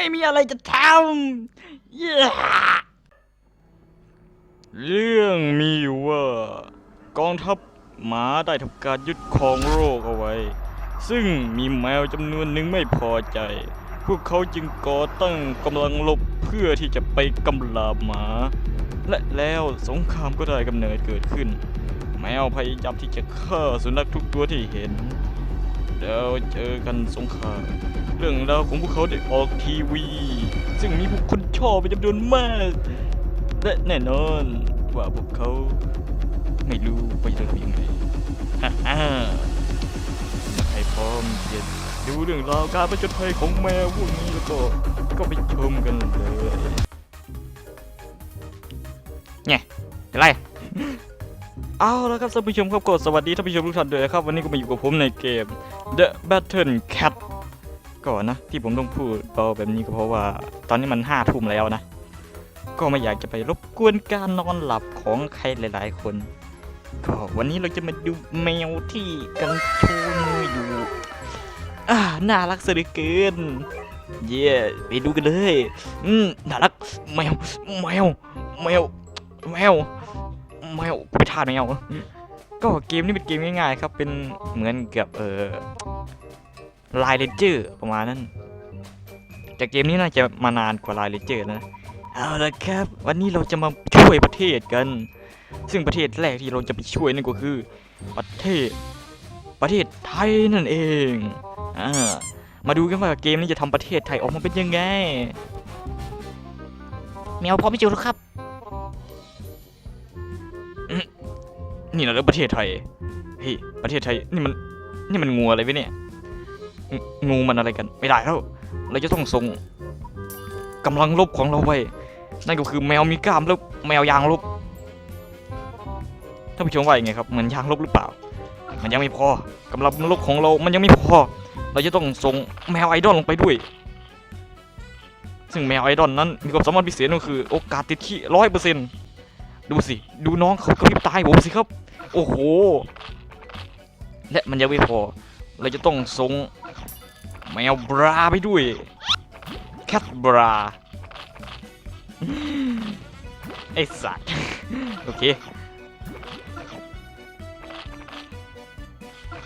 ไม่มีอะไรจะทำเย้เรื่องมีอยู่ว่ากองทัพหมาได้ทำการยึดครองโลกเอาไว้ ซึ่งมีแมวจำนวนหนึ่งไม่พอใจ พวกเขาจึงก่อตั้งกำลังรบเพื่อที่จะไปกำลาบหมา และแล้วสงครามก็ได้กำเนิดเกิดขึ้น แมวพยายามที่จะฆ่าสุนัขทุกตัวที่เห็น แล้วเจอกันสงครามเรื่องราวของพวกเขาได้ออกทีวี ซึ่งมีผู้คนชอบเป็นจำนวนมาก และแน่นอนว่าพวกเขาไม่รู้ว่าจะทำยังไงฮ่าฮ่าถ้าใครพร้อมจะดูเรื่องราวการประจนภัยของแมวพวกนี้แล้วก็ก็ไปชมกันเลยเนี่ยอะไร เอาละครับท่านผู้ชมครับก็สวัสดีท่านผู้ชมทุกท่านด้วยนะครับ วันนี้ก็มาอยู่กับผมในเกม The Battle Cat ก่อนนะ ที่ผมต้องพูดเบาแบบนี้ก็เพราะว่า ตอนนี้มันห้าทุ่มแล้วนะ ก็ไม่อยากจะไปรบกวนการนอนหลับของใครหลาย ๆ คน ก็วันนี้เราจะมาดูแมวที่กำลังโชว์มืออยู่อ่าน่ารักสียเหลือเกินเย่ไปดูกันเลย อืมน่ารักแมวแมวแมวแมว แมวไปทานแมวก็เกมนี้เป็นเกมง่ายๆครับ เป็นเหมือนกับเออลายเลนเจอร์ประมาณนั้นแต่เกมนี้น่าจะมานานกว่าลายเลนเจอร์นะเอาละครับ วันนี้เราจะมาช่วยประเทศกัน ซึ่งประเทศแรกที่เราจะไปช่วยนั่นก็คือ ประเทศประเทศไทยนั่นเองอ่ามาดูกันว่าเกมนี้จะทำประเทศไทยออกมาเป็นยังไงแมวพร้อมที่จะแล้วครับ นี่นะเรื่อประเทศไทยเฮ้ยประเทศไทยนี่มันนี่มันงูอะไรวะเนี่ยงงูมันอะไรกัน ไม่ได้แล้วเราจะต้องส่งกำลังลบของเราไว้นั่นก็คือแมวมีกล้ามแล้วแมวยางลบท่านผู้ชมว่ายังไงครับเหมือนยางลบหรือเปล่า มันยังไม่พอกำลังลบของเรา มันยังไม่พอ เราจะต้องส่งแมวไอดอลลงไปด้วย ซึ่งแมวไอดอลนั้นมีความสามารถพิเศษก็คือ โอกาสติดขี้ร้อยเปอร์เซ็นต์ดูสิ ดูน้องเขากระพริบตายผมสิครับ โอ้โห และมันยังไม่พอ เราจะต้องส่งแมวบราไปด้วยแคทบราไอสัตว์ โอเค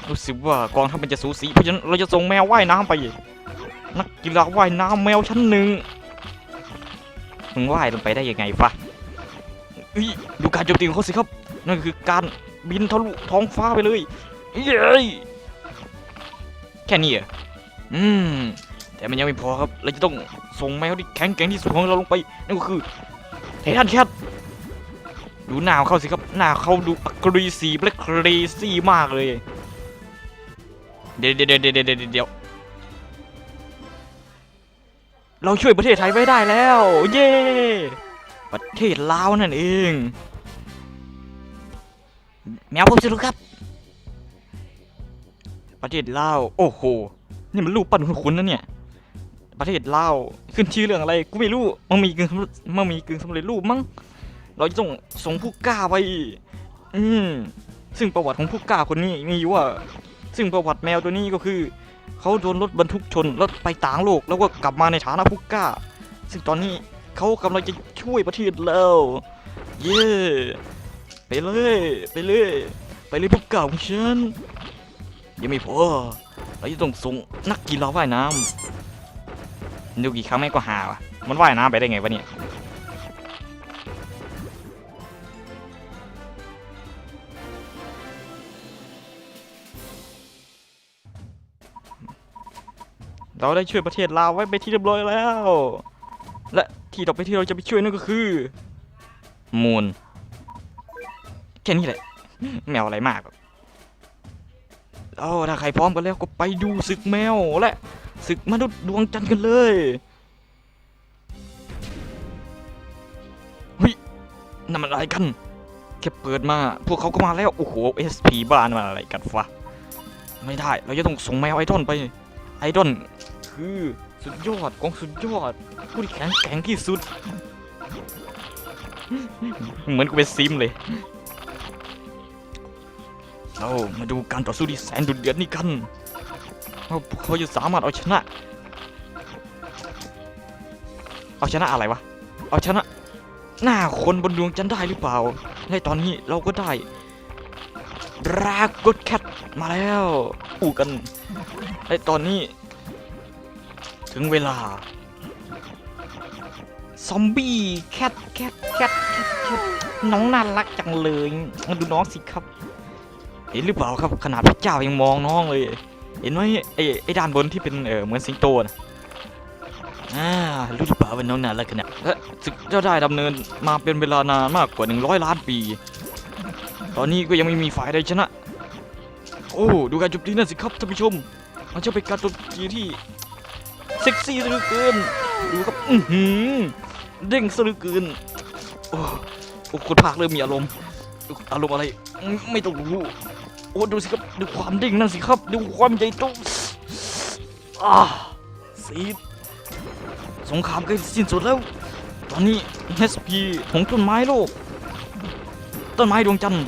รู้สึกว่ากองทัพมันจะสูสีเพราะฉะนั้นเราจะส่งแมวว่ายน้ำไป นักกีฬาว่ายน้ำแมวชั้นหนึ่งมึงว่ายลงไปได้ยังไงฟะยดูการโจมตีของเขาสิครับ นั่นคือการบินทะลุท้องฟ้าไปเลยเย้ยแค่นี้เหรออืมแต่มันยังไม่พอครับ เราจะต้องส่งแมวที่แข็งแกร่งที่สุดของเราลงไปนั่นก็คือไททันแคทดูหน้าเขาสิครับหน้าเขาดูกรีซีและครซี่มากเลยเดี๋ยวเดี๋ยวเดี๋ยวเดี๋ยวเดี๋ยวเดี๋ยวเราช่วยประเทศไทยไว้ได้แล้ว เย้ประเทศลาวนั่นเอง แมวผมจะรู้ครับ ประเทศลาวโอ้โห นี่มันรูปปั้นคุณนะเนี่ย ประเทศลาวขึ้นชื่อเรื่องอะไรกูไม่รู้มันมีกึ่งสำเร็จมันมีกึ่งสำเร็จรูปมั้ง เราจะต้องส่งผู้กล้าไป อืมซึ่งประวัติของผู้กล้าคนนี้มีอยู่ว่า ซึ่งประวัติแมวตัวนี้ก็คือ เขาโดนรถบรรทุกชนแล้วไปต่างโลก แล้วก็กลับมาในฐานะผู้กล้า ซึ่งตอนนี้เขากำลังจะช่วยประเทศแล้ว เย้ ไปเลยไปเลยไปเลยผู้กล้าของฉันยังไม่พอเราจะต้องส่งนักกีฬาว่ายน้ำดูกี่ครั้งแม่ก็หาวะมันว่ายน้ำไปได้ไงวะเนี่ยเราได้ช่วยประเทศลาวไว้ไปที่เรียบร้อยแล้ว และที่ต่อไปที่เราจะไปช่วยนั่นก็คือ มูล แค่นี้แหละแมวอะไรมากหรอกเอาถ้าใครพร้อมกันแล้วก็ไปดูศึกแมวและศึกมนุษย์ดวงจันทร์กันเลยเฮ้ยนั่นมันอะไรกันแค่เปิดมา พวกเขาก็มาแล้ว โอ้โห SP บ้านมันอะไรกันฟะไม่ได้ เราจะต้องส่งแมวไอดอลไป ไอดอลคือสุดยอดของสุดยอด ผู้ที่แข็งแกร่งที่สุด เหมือนกูเป็นซิมเลย เรามาดูการต่อสู้ที่แสนดุเดือดนี่กันว่าพวกเขาจะสามารถเอาชนะ เอาชนะอะไรวะ เอาชนะ หน้าคนบนดวงจันทร์ได้หรือเปล่า ในตอนนี้เราก็ได้รากดแคทมาแล้วอู้กัน ในตอนนี้ ถึงเวลา ซอมบี้แคทแคทแคทแคทแคทน้องน่ารักจังเลยมาดูน้องสิครับ เห็นหรือเปล่าครับขนาดพระเจ้ายังมองน้องเลย เห็นไหมไอ้ไอ้ด้านบนที่เป็นเออเหมือนสิงโตนะอ่ารู้หรือเปล่าว่าน้องน่ารักขนาดเอ๊ะศึกเจ้าได้ดำเนินมาเป็นเวลานานมากกว่า 100 ล้านปี ตอนนี้ก็ยังไม่มีฝ่ายใดชนะ โอ้ดูการโจมตีนั่นสิครับท่านผู้ชม มันจะเป็นการจมตีที่เซ็กซี่ซะเหลือเกินดูครับอือหือเด้งซะเหลือเกินโอ้โอ้คนภาคเริ่มมีอารมณ์อารมณ์อะไรไม่ต้องรู้ โอ้ดูสิครับดูความเด้งนั่นสิครับ ดูความใหญ่โตอ่าสีสงครามใกล้สิ้นสุดแล้ว ตอนนี้ SP ของต้นไม้โลก ต้นไม้ดวงจันทร์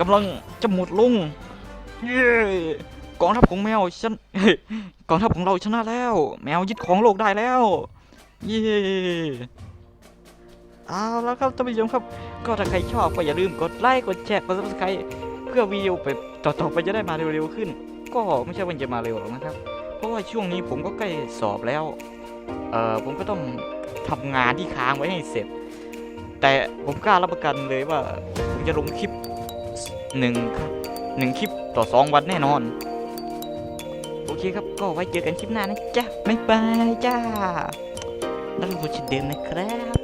กำลังจะหมดลงเย้กองทัพของแมวฉันกองทัพของเราชนะแล้ว แมวยึดของโลกได้แล้วเย้เอาแล้วครับท่านผู้ชมครับ ก็ถ้าใครชอบก็อย่าลืมกดไลค์กดแชร์กด subscribe พื่อวิดีโอไปต่อๆไปจะได้มาเร็วๆขึ้น ก็ไม่ใช่ว่าจะมาเร็วหรอกนะครับ เพราะว่าช่วงนี้ผมก็ใกล้สอบแล้วเออผมก็ต้องทำงานที่ค้างไว้ให้เสร็จ แต่ผมกล้ารับประกันเลยว่า ผมจะลงคลิปหนึ่งหนึ่งคลิปต่อสองวันแน่นอน โอเคครับก็ไว้เจอกันคลิปหน้านะจ๊ะบ๊ายบายจ้าแล้วเราคนเดิมนะครับ